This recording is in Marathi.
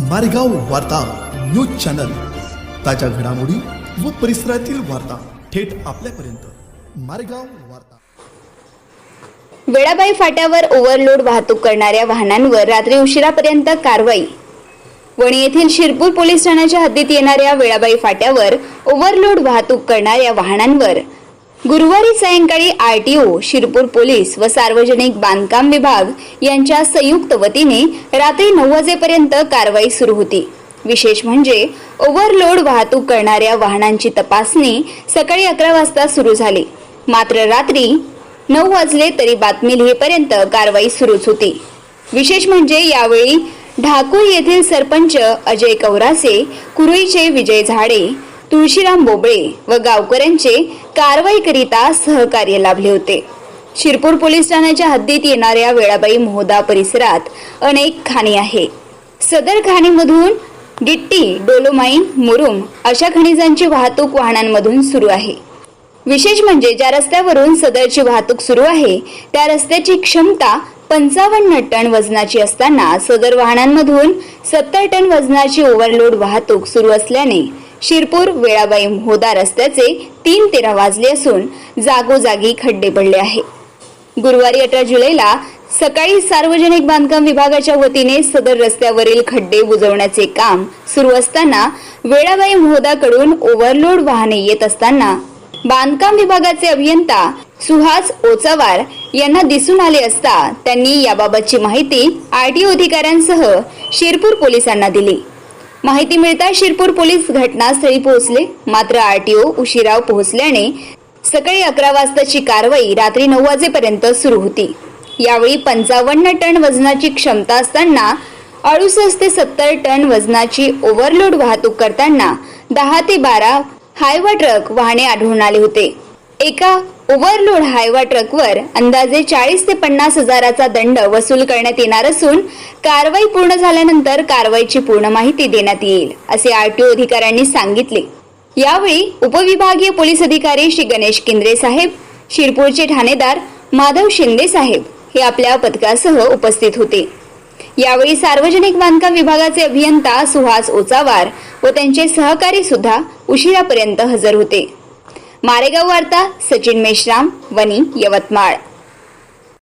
मारेगाव वार्ता न्यूज चॅनल. ताज्या घडामोडी व परिसरातील वार्ता थेट आपल्यापर्यंत. मारेगाव वार्ता. वेळाबाई फाट्यावर ओव्हरलोड वाहतूक करणाऱ्या वाहनांवर रात्री उशिरापर्यंत कारवाई. वणी येथील शिरपूर पोलीस ठाण्याच्या हद्दीत येणाऱ्या वेळाबाई फाट्यावर ओव्हरलोड वाहतूक करणाऱ्या वाहनांवर गुरुवारी सायंकाळी R T O Shirpur police व सार्वजनिक बांधकाम विभाग यांच्या संयुक्त वतीने रात्री नऊ वाजेपर्यंत कारवाई सुरू होती. विशेष म्हणजे ओव्हरलोड वाहतूक करणाऱ्या वाहनांची तपासणी सकाळी अकरा वाजता सुरू झाली. मात्र रात्री नऊ वाजले तरी बातमी लिहेपर्यंत कारवाई सुरूच होती. विशेष म्हणजे यावेळी ढाकूर येथील सरपंच अजय कौरासे कुरुईचे विजय झाडे तुळशीराम बोबळे व गावकऱ्यांचे कारवाईकरिता सहकार्य लाभले होते. शिरपूर पोलीस ठाण्याच्या हद्दीत येणाऱ्या वेळाबाई मोहदा परिसरात अनेक खाणी आहे. सदर खाणीमधून गिट्टी डोलोमाईन मुरुम अशा खनिजांची वाहतूक वाहनांमधून सुरू आहे. विशेष म्हणजे ज्या रस्त्यावरून सदरची वाहतूक सुरू आहे त्या रस्त्याची क्षमता पंचावन्न टन वजनाची असताना सदर वाहनांमधून सत्तर टन वजनाची ओव्हरलोड वाहतूक सुरू असल्याने शिरपूर वेळाबाई मोहदा रस्त्याचे तीन तेरा वाजले असून जागोजागी खड्डे पडले आहे गुरुवारी अठरा जुलैला सकाळी सार्वजनिक बांधकाम विभागाच्या वतीने सदर रस्त्यावरील खड्डे बुजवण्याचे काम सुरू असताना वेळाबाई मोहदाकडून ओव्हरलोड वाहने येत असताना बांधकाम विभागाचे अभियंता सुहास ओचावार यांना दिसून आले असता त्यांनी याबाबतची माहिती आरटीओ अधिकाऱ्यांसह शिरपूर पोलिसांना दिली. माहिती मिळता शिरपूर पोलीस घटनास्थळी पोहोचले. मात्र आरटीओ उशिराव पोहोचल्याने सकाळी अकरा वाजताची कारवाई रात्री नऊ वाजेपर्यंत सुरू होती. यावेळी पंचावन्न टन वजनाची क्षमता असताना अडुसष्ट ते सत्तर टन वजनाची ओव्हरलोड वाहतूक करताना दहा ते बारा हायवा ट्रक वाहने आढळून आले होते. एका ओव्हरलोड हायवा ट्रकवर अंदाजे चाळीस ते पन्नास हजाराचा दंड वसूल करण्यात येणार असून कारवाई पूर्ण झाल्यानंतर कारवाईची पूर्ण माहिती देण्यात येईल असे आरटीओ अधिकाऱ्यांनी सांगितले. यावेळी उपविभागीय पोलीस अधिकारी श्री गणेश केंद्रे साहेब शिरपूरचे ठाणेदार माधव शिंदे साहेब हे आपल्या पथकासह उपस्थित होते. यावेळी सार्वजनिक बांधकाम विभागाचे अभियंता सुहास ओचावार व त्यांचे सहकारी सुद्धा उशिरापर्यंत हजर होते. मारेगाव वार्ता सचिन मेश्राम वनी यवतमाळ.